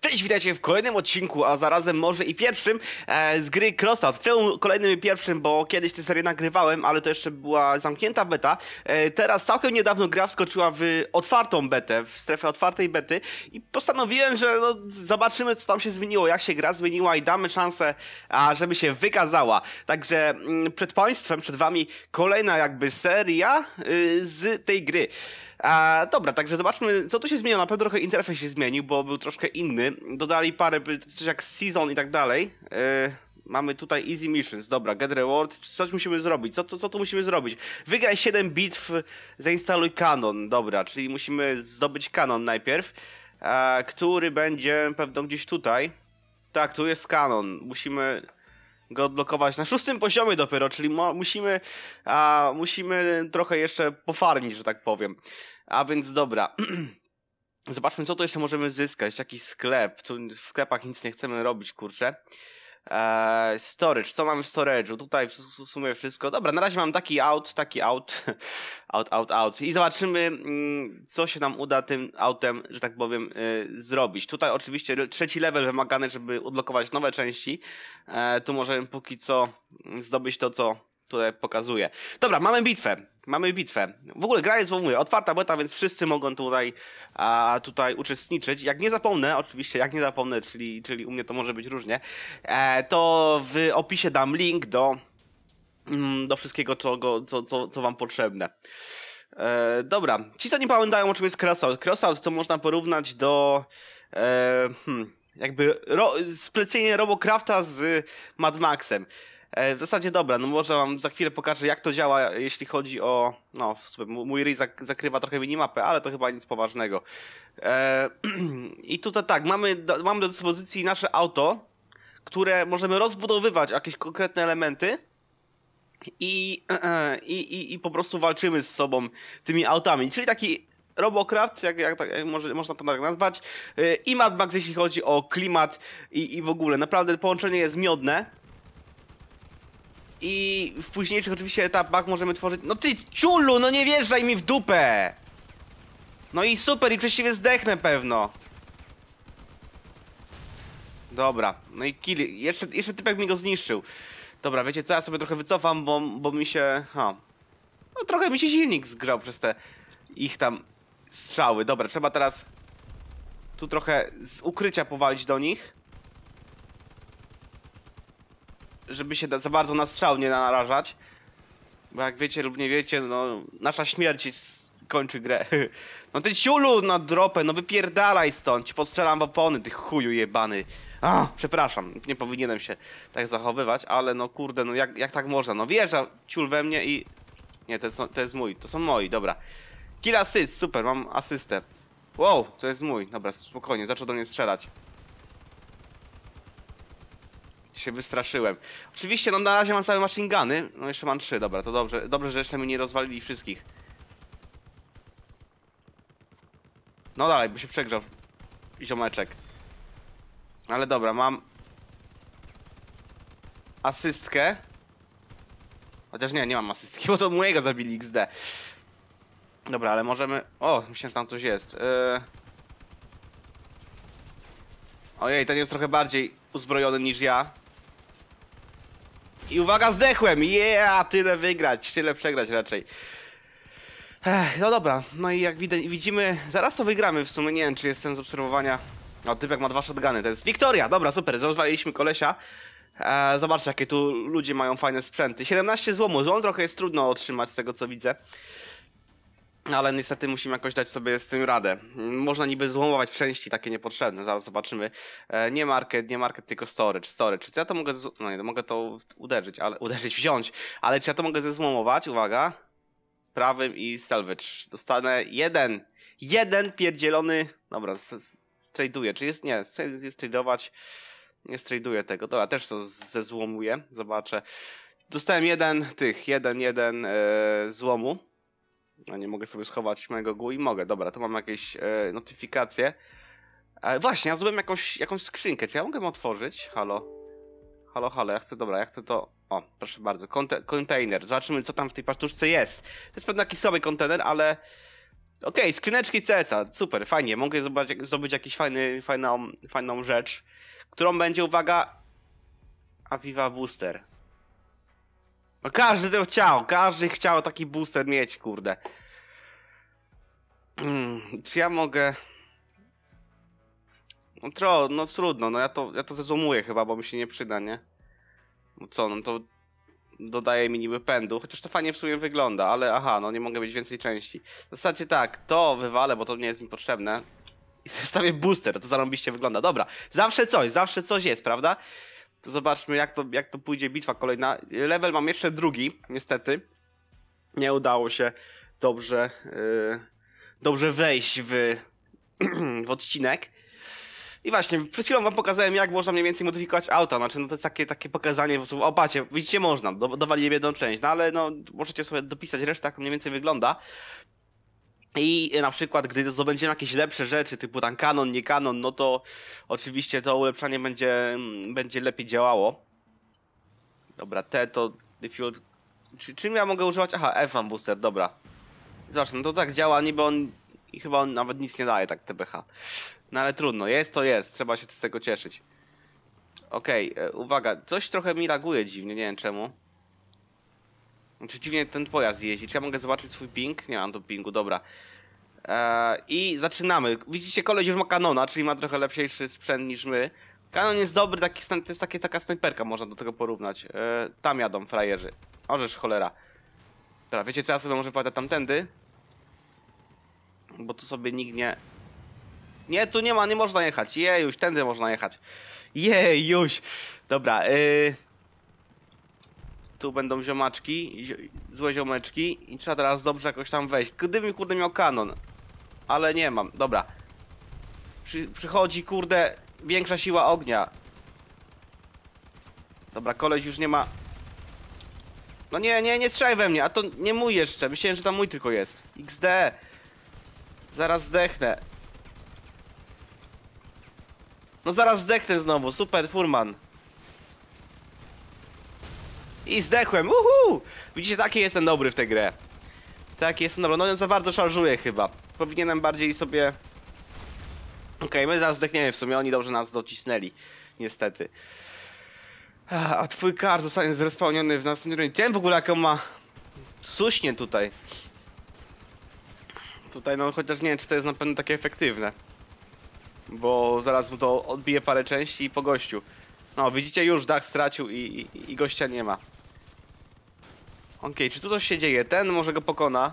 Cześć, witajcie w kolejnym odcinku, a zarazem może i pierwszym e, z gry Crossout. Czemu kolejnym i pierwszym? Bo kiedyś tę serię nagrywałem, ale to jeszcze była zamknięta beta. E, teraz całkiem niedawno gra wskoczyła w otwartą betę, w strefę otwartej bety i postanowiłem, że no, zobaczymy co tam się zmieniło, jak się gra zmieniła i damy szansę, a, żeby się wykazała. Także mm, przed państwem, przed wami kolejna jakby seria y, z tej gry. A, dobra, także zobaczmy, co tu się zmieniło. Na pewno trochę interfejs się zmienił, bo był troszkę inny. Dodali parę, coś jak season i tak dalej. E, mamy tutaj easy missions, dobra, get reward, coś musimy zrobić, co, co, co tu musimy zrobić? Wygraj 7 bitw, zainstaluj kanon, dobra, czyli musimy zdobyć kanon najpierw, e, który będzie pewno gdzieś tutaj. Tak, tu jest kanon, musimy go odblokować na szóstym poziomie dopiero, czyli musimy, a, musimy trochę jeszcze pofarmić, że tak powiem. A więc dobra. Zobaczmy, co tu jeszcze możemy zyskać. Jakiś sklep. Tu w sklepach nic nie chcemy robić, kurczę. Eee, storage, co mamy w storage'u? Tutaj w sumie wszystko. Dobra, na razie mam taki out, taki out, out, out, out. I zobaczymy, mm, co się nam uda tym autem, że tak powiem, yy, zrobić. Tutaj oczywiście trzeci level wymagany, żeby odblokować nowe części. Eee, tu możemy póki co zdobyć to, co tutaj pokazuje. Dobra, mamy bitwę. Mamy bitwę. W ogóle gra jest, mówię, otwarta beta, więc wszyscy mogą tutaj, a, tutaj uczestniczyć. Jak nie zapomnę, oczywiście, jak nie zapomnę, czyli, czyli u mnie to może być różnie, e, to w opisie dam link do, mm, do wszystkiego, co, co, co, co wam potrzebne. E, dobra, ci co nie pamiętają o czym jest crossout. Crossout to można porównać do e, hmm, jakby ro, splecienie Robocrafta z Mad Maxem. E, w zasadzie dobra, no może wam za chwilę pokażę jak to działa, jeśli chodzi o, no mój ryj zakrywa trochę minimapę, ale to chyba nic poważnego. E, I tutaj tak, mamy, mamy do dyspozycji nasze auto, które możemy rozbudowywać jakieś konkretne elementy i, i, i, i po prostu walczymy z sobą tymi autami. Czyli taki Robocraft, jak, jak, jak może, można to tak nazwać, e, i Mad Max, jeśli chodzi o klimat i, i w ogóle. Naprawdę połączenie jest miodne. I w późniejszych oczywiście etapach możemy tworzyć... No ty ciulu, no nie wjeżdżaj mi w dupę! No i super, i przecież zdechnę pewno. Dobra, no i kill. Jeszcze, jeszcze typek mi go zniszczył. Dobra, wiecie co, ja sobie trochę wycofam, bo, bo mi się... Ha. No trochę mi się silnik zgrzał przez te ich tam strzały. Dobra, trzeba teraz tu trochę z ukrycia powalić do nich żeby się za bardzo na strzał nie narażać. Bo jak wiecie lub nie wiecie, no nasza śmierć kończy grę. No ty ciulu na dropę, no wypierdalaj stąd, ci postrzelam w opony, ty chuju jebany. A, przepraszam, nie powinienem się tak zachowywać, ale no kurde, no jak, jak tak można? No wjeżdża ciul we mnie i... Nie, to jest, to jest mój, to są moi, dobra. Kill assist, super, mam asystę. Wow, to jest mój, dobra, spokojnie, zaczął do mnie strzelać się wystraszyłem. Oczywiście, no na razie mam całe machine guny. No jeszcze mam trzy, dobra, to dobrze, dobrze, że jeszcze mi nie rozwalili wszystkich. No dalej, by się przegrzał ziomeczek. Ale dobra, mam asystkę. Chociaż nie, nie mam asystki, bo to mojego zabili XD. Dobra, ale możemy... O, myślę, że tam coś jest. Yy... Ojej, ten jest trochę bardziej uzbrojony niż ja. I uwaga, zdechłem! Yeah, tyle wygrać, tyle przegrać raczej. Ech, no dobra, no i jak widzimy, zaraz to wygramy w sumie, nie wiem czy jest sens obserwowania. O, typek ma dwa shotguny, to jest Wiktoria, dobra, super, rozwaliliśmy kolesia. Eee, zobaczcie, jakie tu ludzie mają fajne sprzęty. 17 złomu, złom trochę jest trudno otrzymać z tego co widzę. Ale niestety musimy jakoś dać sobie z tym radę. Można niby złomować części takie niepotrzebne, zaraz zobaczymy. E, nie market, nie market, tylko storage, storage. Czy ja to mogę, no nie, mogę to uderzyć, ale uderzyć, wziąć, ale czy ja to mogę zezłomować? Uwaga. Prawym i salvage. Dostanę jeden, jeden pierdzielony, dobra, straduję, czy jest, nie, jest tradować, nie straduję tego, dobra, też to zezłomuję, zobaczę. Dostałem jeden tych, jeden, jeden e, złomu a nie mogę sobie schować mojego GUI? Mogę, dobra, to mam jakieś e, notyfikacje. E, właśnie, ja zrobiłem jakąś, jakąś skrzynkę. Czy ja mogę ją otworzyć? Halo? Halo, halo, ja chcę, dobra, ja chcę to... O, proszę bardzo, kontener. Zobaczymy, co tam w tej pasztuszce jest. To jest pewnie jakiś słaby kontener, ale... Okej, skrzyneczki CSa, super, fajnie. Mogę zdobyć, zdobyć fajny, fajną, fajną rzecz, którą będzie, uwaga, Aviva Booster. No każdy to chciał, każdy chciał taki booster mieć, kurde. Mm, czy ja mogę... No, tro, no trudno, no ja to, ja to zezłomuję chyba, bo mi się nie przyda, nie? No co, no to dodaje mi niby pędu, chociaż to fajnie w sumie wygląda, ale aha, no nie mogę mieć więcej części. W zasadzie tak, to wywalę, bo to nie jest mi potrzebne. I zostawię booster, to zarąbiście wygląda. Dobra, zawsze coś, zawsze coś jest, prawda? To zobaczmy jak to, jak to pójdzie bitwa kolejna. Level mam jeszcze drugi, niestety. Nie udało się dobrze, yy, dobrze wejść w, w odcinek. I właśnie, przed chwilą wam pokazałem, jak można mniej więcej modyfikować auta. Znaczy, no to takie, takie pokazanie, po prostu, widzicie, można, do, dowaliłem jedną część, no ale no, możecie sobie dopisać resztę, jak to mniej więcej wygląda. I na przykład, gdy zdobędziemy jakieś lepsze rzeczy, typu tam kanon, nie kanon, no to oczywiście to ulepszanie będzie, będzie lepiej działało. Dobra, te to default. Czy, czym ja mogę używać? Aha, F booster, dobra. Zobacz, no to tak działa, niby on i chyba on nawet nic nie daje, tak TBH. No ale trudno, jest to jest, trzeba się z tego cieszyć. Okej, okay, uwaga, coś trochę mi laguje dziwnie, nie wiem czemu. Czy dziwnie ten pojazd jeździ? Czy ja mogę zobaczyć swój ping? Nie mam tu pingu, dobra. Eee, I zaczynamy. Widzicie, koleś już ma kanona, czyli ma trochę lepszy sprzęt niż my. Kanon jest dobry, taki, to jest takie, taka snajperka, można do tego porównać. Eee, tam jadą frajerzy. Orzesz cholera. Dobra, wiecie co, ja sobie może pójdę tamtędy. Bo tu sobie nikt nie... Nie, tu nie ma, nie można jechać. Jejuś, tędy można jechać. Jejuś. Dobra, yy... Tu będą ziomaczki, złe ziomeczki i trzeba teraz dobrze jakoś tam wejść. Gdybym kurde miał kanon. Ale nie mam, dobra. Przy, przychodzi kurde większa siła ognia. Dobra, koleś już nie ma... No nie, nie, nie strzelaj we mnie, a to nie mój jeszcze. Myślałem, że tam mój tylko jest. XD. Zaraz zdechnę. No zaraz zdechnę znowu, super furman. I zdechłem, uhu! Widzicie, taki jestem dobry w tę grę. Taki jestem dobry, no on za bardzo szarżuje chyba. Powinienem bardziej sobie... Okej, okay, my zaraz zdechniemy w sumie, oni dobrze nas docisnęli. Niestety. A, twój kar zostanie zrespełniony w następnym rundzie. Wiem w ogóle jaką ma... Suśnie tutaj. Tutaj no chociaż nie wiem czy to jest na pewno takie efektywne. Bo zaraz mu to odbije parę części i po gościu. No widzicie już dach stracił i, i, i gościa nie ma. Okay, czy tu coś się dzieje? Ten może go pokona.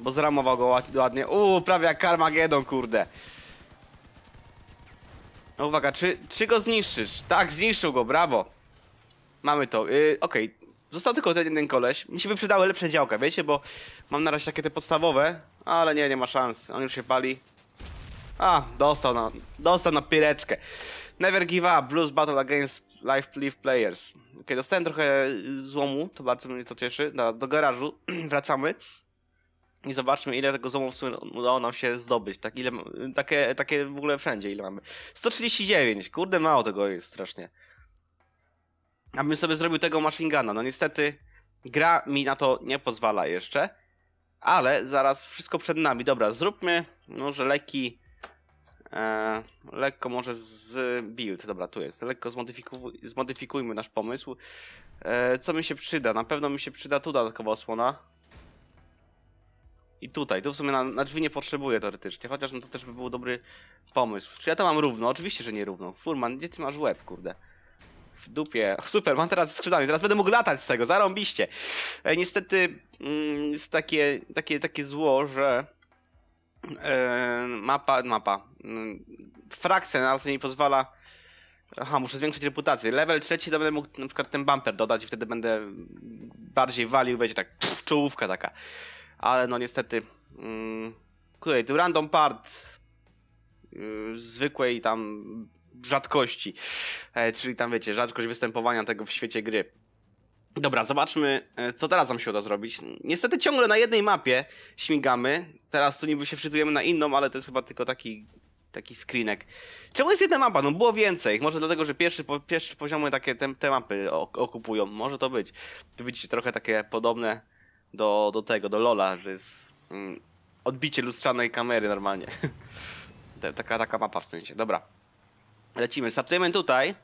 Bo zramował go ładnie. Uuu, prawie jak Carmageddon, kurde. No uwaga, czy, czy go zniszczysz? Tak, zniszczył go, brawo. Mamy to. Yy, Okej, okay. został tylko ten jeden koleś. Mi się by przydały lepsze działka, wiecie, bo mam na razie takie te podstawowe. Ale nie, nie ma szans. On już się pali. A, dostał na, dostał na pireczkę. Never give up, Blues Battle Against Life Live Players. Ok, dostałem trochę złomu, to bardzo mnie to cieszy. Do, garażu wracamy. I zobaczmy, ile tego złomu w sumie udało nam się zdobyć. Tak, ile, takie, takie w ogóle wszędzie, ile mamy. 139, kurde, mało tego jest strasznie. Abym sobie zrobił tego machine guna. No niestety, gra mi na to nie pozwala jeszcze. Ale zaraz wszystko przed nami. Dobra, zróbmy może lekki E, lekko może z build, dobra, tu jest. Lekko zmodyfikuj, zmodyfikujmy nasz pomysł. E, co mi się przyda? Na pewno mi się przyda tu dodatkowa osłona. I tutaj, tu w sumie na, na drzwi nie potrzebuję teoretycznie, chociaż no to też by był dobry pomysł. Czy ja to mam równo? Oczywiście, że nie równo. Furman, gdzie ty masz łeb, kurde? W dupie. Super, mam teraz skrzydłami, teraz będę mógł latać z tego, zarąbiście. E, niestety mm, jest takie, takie, takie zło, że mapa, mapa, frakcja na co mi pozwala. Aha, muszę zwiększyć reputację. Level trzeci to będę mógł na przykład ten bumper dodać i wtedy będę bardziej walił, będzie tak pff, czołówka taka. Ale no niestety. Mm, tutaj, tu random part yy, zwykłej tam rzadkości. E, czyli tam wiecie, rzadkość występowania tego w świecie gry. Dobra, zobaczmy, e, co teraz nam się uda zrobić. Niestety ciągle na jednej mapie śmigamy. Teraz tu niby się wczytujemy na inną, ale to jest chyba tylko taki taki screenek. Czemu jest jedna mapa? No było więcej. Może dlatego, że pierwszy, pierwszy poziomy takie te, te mapy okupują. Może to być. Tu widzicie trochę takie podobne do, do tego, do Lola, że jest... Mm, odbicie lustrzanej kamery normalnie. Ta- taka, taka mapa w sensie, dobra. Lecimy, startujemy tutaj.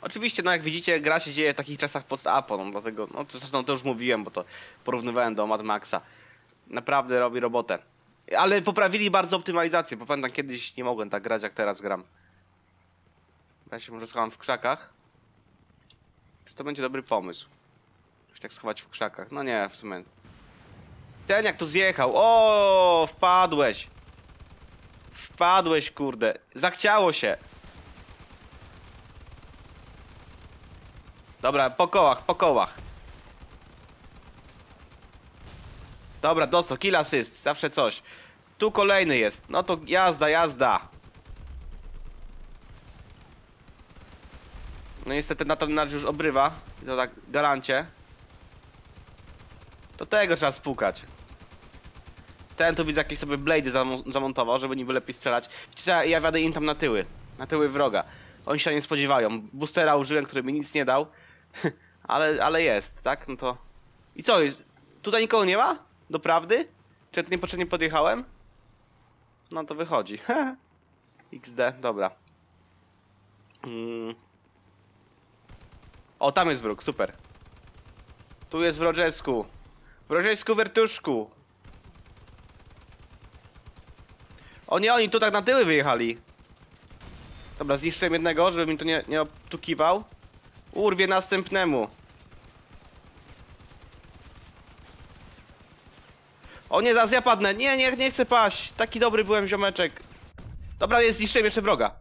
Oczywiście, no jak widzicie, gra się dzieje w takich czasach post-apo, no dlatego, no to zresztą to już mówiłem, bo to porównywałem do Mad Maxa. Naprawdę robi robotę. Ale poprawili bardzo optymalizację, bo pamiętam kiedyś nie mogłem tak grać jak teraz gram. Ja się może schowam w krzakach. Czy to będzie dobry pomysł? Się tak schować w krzakach. No nie, w sumie. Ten jak tu zjechał. O, wpadłeś. Wpadłeś, kurde. Zachciało się. Dobra, po kołach, po kołach. Dobra, dostał, kill assist, zawsze coś. Tu kolejny jest, no to jazda, jazda. No niestety Nathan Nudge już obrywa, to tak garancie. To tego trzeba spukać. Ten tu widzę jakieś sobie blady zam- zamontował, żeby niby lepiej strzelać. Ja, ja wiadę im tam na tyły. Na tyły wroga. Oni się nie spodziewają. Boostera użyłem, który mi nic nie dał. ale, ale jest, tak? No to... I co, tutaj nikogo nie ma? Doprawdy? Czy ja tu niepotrzebnie podjechałem? No to wychodzi. XD, dobra. Mm. O, tam jest wróg, super. Tu jest w Rogesku. W Rogesku, Wertuszku. O nie, oni tu tak na tyły wyjechali. Dobra, zniszczyłem jednego, żeby mi to nie, nie obtukiwał. Urwie następnemu. O nie, zaraz ja padnę. Nie, nie, nie chcę paść. Taki dobry byłem ziomeczek. Dobra, jest zniszczyłem jeszcze wroga.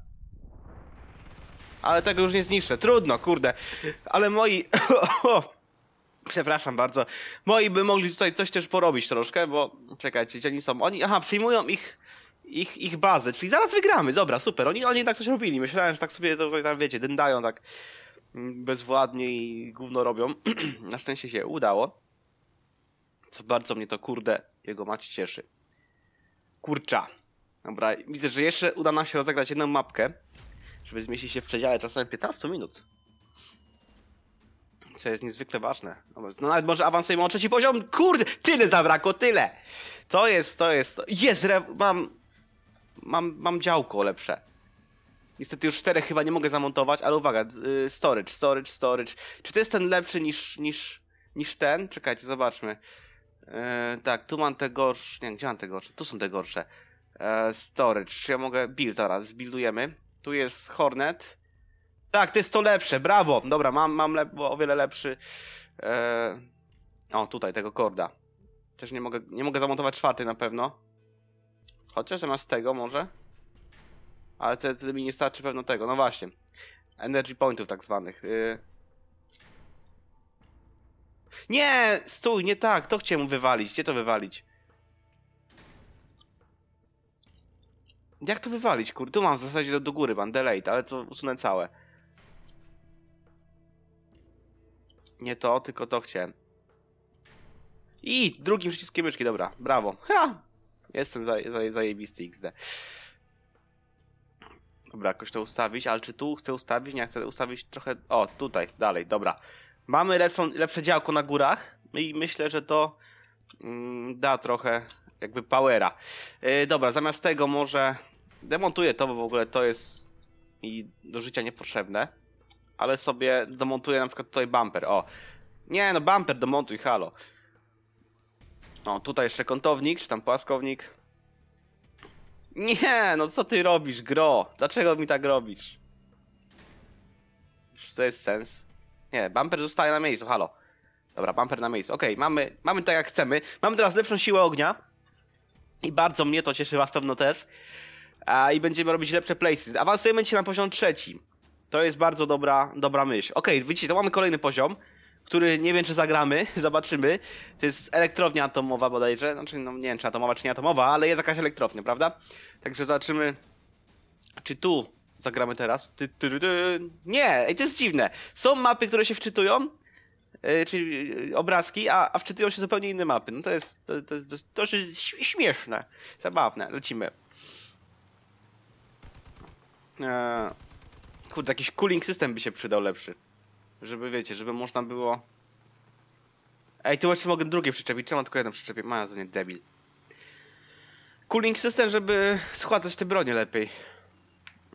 Ale tego już nie zniszczę. Trudno, kurde. Ale moi... Przepraszam bardzo. Moi by mogli tutaj coś też porobić troszkę, bo... Czekajcie, gdzie oni są? Oni... Aha, przyjmują ich... Ich, ich bazę, czyli zaraz wygramy, dobra, super. Oni, oni tak coś robili. Myślałem, że tak sobie to, tam wiecie, dyndają tak bezwładnie i gówno robią. Na szczęście się udało. Co bardzo mnie to kurde jego mać cieszy. Kurcza. Dobra, widzę, że jeszcze uda nam się rozegrać jedną mapkę, żeby zmieścić się w przedziale czasem 15 minut. Co jest niezwykle ważne. No nawet może awansujemy o trzeci poziom. Kurde, tyle zabrakło, tyle. To jest, to jest. Jest, re- mam. Mam, mam działko lepsze. Niestety już czterech chyba nie mogę zamontować, ale uwaga, y, storage, storage, storage. Czy to jest ten lepszy niż, niż, niż ten? Czekajcie, zobaczmy. E, tak, tu mam te gorsze. Nie, gdzie mam te gorsze? Tu są te gorsze. E, storage, czy ja mogę. Build, teraz zbuildujemy. Tu jest Hornet. Tak, to jest to lepsze, brawo! Dobra, mam, mam lep o wiele lepszy. E, o, tutaj tego korda. Też nie mogę, nie mogę zamontować czwarty na pewno. Chociaż zamiast tego może. Ale wtedy wtedy mi nie starczy pewno tego. No właśnie. Energy pointów tak zwanych. Y... Nie! Stój, nie tak. To chciałem wywalić. Gdzie to wywalić? Jak to wywalić, kurde? Tu mam w zasadzie do, do góry, mam delete, ale to usunę całe. Nie to, tylko to chciałem. I drugim przyciskiem myszki, dobra, brawo. Ha! Jestem za, za, zajebisty XD. Dobra, jakoś to ustawić, ale czy tu chcę ustawić? Nie, chcę ustawić trochę... O, tutaj, dalej, dobra. Mamy lepszą, lepsze działko na górach i myślę, że to mm, da trochę jakby powera. Yy, dobra, zamiast tego może demontuję to, bo w ogóle to jest mi do życia niepotrzebne. Ale sobie domontuję na przykład tutaj bumper, o. Nie, no bumper domontuj, halo. O, tutaj jeszcze kątownik, czy tam płaskownik. Nie, no co ty robisz, gro? Dlaczego mi tak robisz? Czy to jest sens? Nie, bumper zostaje na miejscu, halo. Dobra, bumper na miejscu. Okej, mamy, mamy tak jak chcemy. Mamy teraz lepszą siłę ognia. I bardzo mnie to cieszy, was pewno też. A, I będziemy robić lepsze places. Awansujemy dzisiaj na poziom trzeci. To jest bardzo dobra, dobra myśl. Okej, widzicie, to mamy kolejny poziom, który nie wiem, czy zagramy, zobaczymy. To jest elektrownia atomowa bodajże. Znaczy, no nie wiem, czy atomowa, czy nie atomowa, ale jest jakaś elektrownia, prawda? Także zobaczymy, czy tu zagramy teraz. Ty, ty, ty, ty. Nie, ej, to jest dziwne. Są mapy, które się wczytują, yy, czyli yy, obrazki, a, a wczytują się zupełnie inne mapy. No to jest, to, to, to, to jest śmieszne, zabawne. Lecimy. Eee, kurde, jakiś cooling system by się przydał lepszy. Żeby, wiecie, żeby można było... Ej, tu jeszcze mogę drugie przyczepić. Czemu tylko jeden przyczepię? Ma, to nie debil. cooling system, żeby schładzać te bronie lepiej.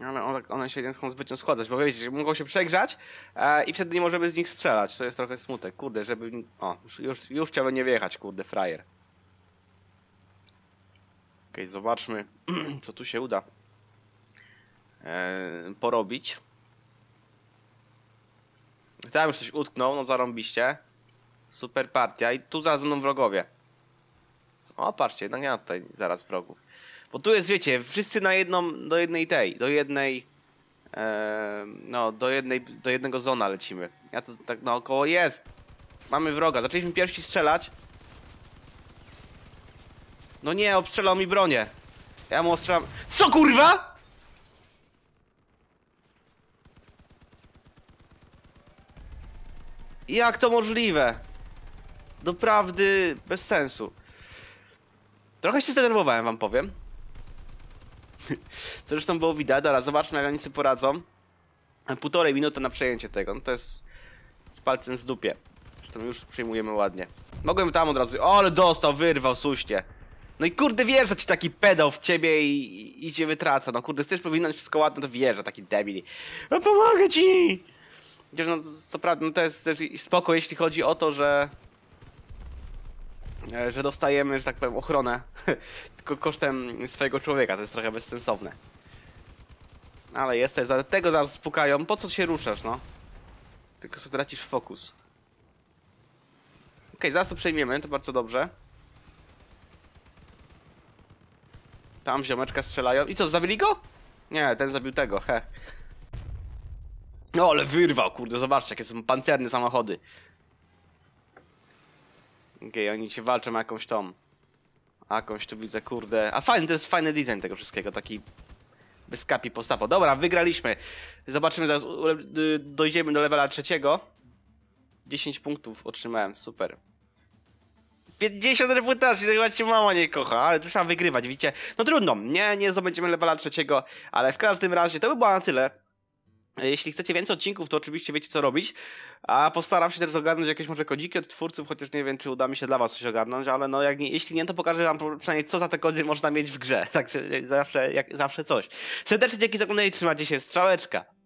Ale one, one się nie chcą zbytnio schładzać, bo wiecie, mogą się przegrzać e, i wtedy nie możemy z nich strzelać. To jest trochę smutek. Kurde, żeby... O, już, już, już chciałbym nie wjechać, kurde, frajer. Okej, zobaczmy, co tu się uda e, porobić. Tam już coś utknął, no zarąbiście. Super partia i tu zaraz będą wrogowie. O, patrzcie, no nie ma tutaj zaraz wrogów. Bo tu jest, wiecie, wszyscy na jedną, do jednej tej, do jednej, e, no, do jednej, do jednego zona lecimy. Ja to tak naokoło jest. Mamy wroga, zaczęliśmy pierwsi strzelać. No nie, obstrzelał mi bronię. Ja mu ostrzelam. Co kurwa? Jak to możliwe? Doprawdy bez sensu. Trochę się zdenerwowałem, wam powiem. To zresztą było widać. Dobra, zobaczmy jak oni sobie poradzą. Półtorej minuty na przejęcie tego. No to jest z palcem z dupie. Zresztą już przyjmujemy ładnie. Mogłem tam od razu. O, ale dostał, wyrwał, suście. No i kurde, wjeżdża ci taki pedał w ciebie i, i, cię wytraca. No kurde, chcesz powinąć wszystko ładne, to wjeżdża taki debil. No pomogę ci! Chociaż no, co prawda, no to jest też spoko, jeśli chodzi o to, że e, że dostajemy, że tak powiem, ochronę tylko kosztem swojego człowieka. To jest trochę bezsensowne. Ale jest, tego zaraz spukają. Po co się ruszasz, no? Tylko sobie tracisz fokus. Okej, zaraz to przejmiemy, to bardzo dobrze. Tam ziomeczka strzelają. I co, zabili go? Nie, ten zabił tego, he. No, ale wyrwał, kurde, zobaczcie, jakie są pancerne samochody. Okej, oni się walczą jakąś tą. Jakąś tu widzę, kurde. A fajny, to jest fajny design tego wszystkiego, taki bez kapi postapo. Dobra, wygraliśmy. Zobaczymy, zaraz y, dojdziemy do levela trzeciego. 10 punktów otrzymałem, super. 50 reputacji, to chyba cię mama nie kocha, ale tu trzeba wygrywać, widzicie? No trudno, nie, nie zdobędziemy levela trzeciego, ale w każdym razie to by było na tyle. Jeśli chcecie więcej odcinków, to oczywiście wiecie co robić. A postaram się też ogarnąć jakieś może kodziki od twórców, chociaż nie wiem, czy uda mi się dla was coś ogarnąć, ale no jak nie, jeśli nie, to pokażę wam przynajmniej co za te kody można mieć w grze. Także zawsze, jak, zawsze coś. Serdecznie dzięki za oglądanie, trzymajcie się, strzałeczka.